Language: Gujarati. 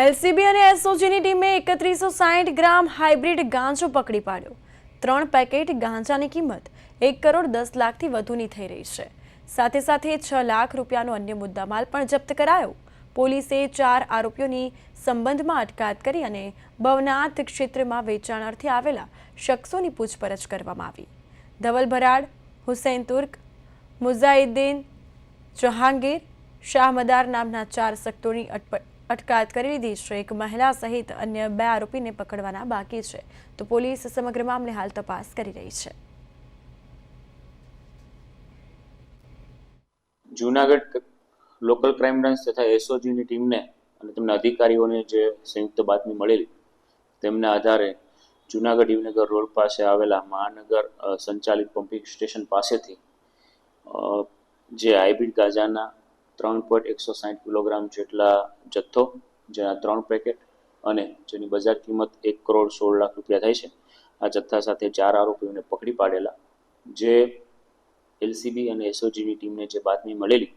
એલસીબી અને એસઓજીની ટીમે એકત્રીસો સાહીઠ ગ્રામ હાઇબ્રિડ ગાંજો પકડી પાડ્યો. ત્રણ પેકેટ ગાંજાની કિંમત એક કરોડ દસ લાખથી વધુની થઈ રહી છે. સાથે સાથે છ લાખ રૂપિયાનો અન્ય મુદ્દામાલ પણ જપ્ત કરાયો. પોલીસે ચાર આરોપીઓની સંબંધમાં અટકાયત કરી અને ભવનાથ ક્ષેત્રમાં વેચાણ અર્થે આવેલા શખ્સોની પૂછપરછ કરવામાં આવી. ધવલ ભરાડ, હુસૈન તુર્ક, મુઝાહિદ્દીન, જહાંગીર શાહમદાર નામના ચાર શખ્સોની અટકાયત કરી લીધી છે. એક મહિલા સહિત અન્ય બે આરોપીને પકડવાના બાકી છે. તો પોલીસ સમગ્ર મામલે હાલ તપાસ કરી રહી છે. જુનાગઢ લોકલ ક્રાઇમ બ્રાન્ચ તથા એસઓજીની ટીમને અને તેમના અધિકારીઓને જે સંયુક્ત બાતમી મળેલી, તેમના આધારે જુનાગઢ યુવનગર રોડ પાસે આવેલા મહાનગર સંચાલિત પમ્પિંગ સ્ટેશન પાસેથી જે હાઇબ્રિડ ગાંજાના ત્રણ પોઈન્ટ એકસો સાઠ કિલોગ્રામ જેટલા જથ્થો, જેના ત્રણ પેકેટ અને જેની બજાર કિંમત એક કરોડ સોળ લાખ રૂપિયા થાય છે. આ જથ્થા સાથે ચાર આરોપીઓને પકડી પાડેલા, જે એલસીબી અને એસઓજીની ટીમને જે બાતમી મળેલી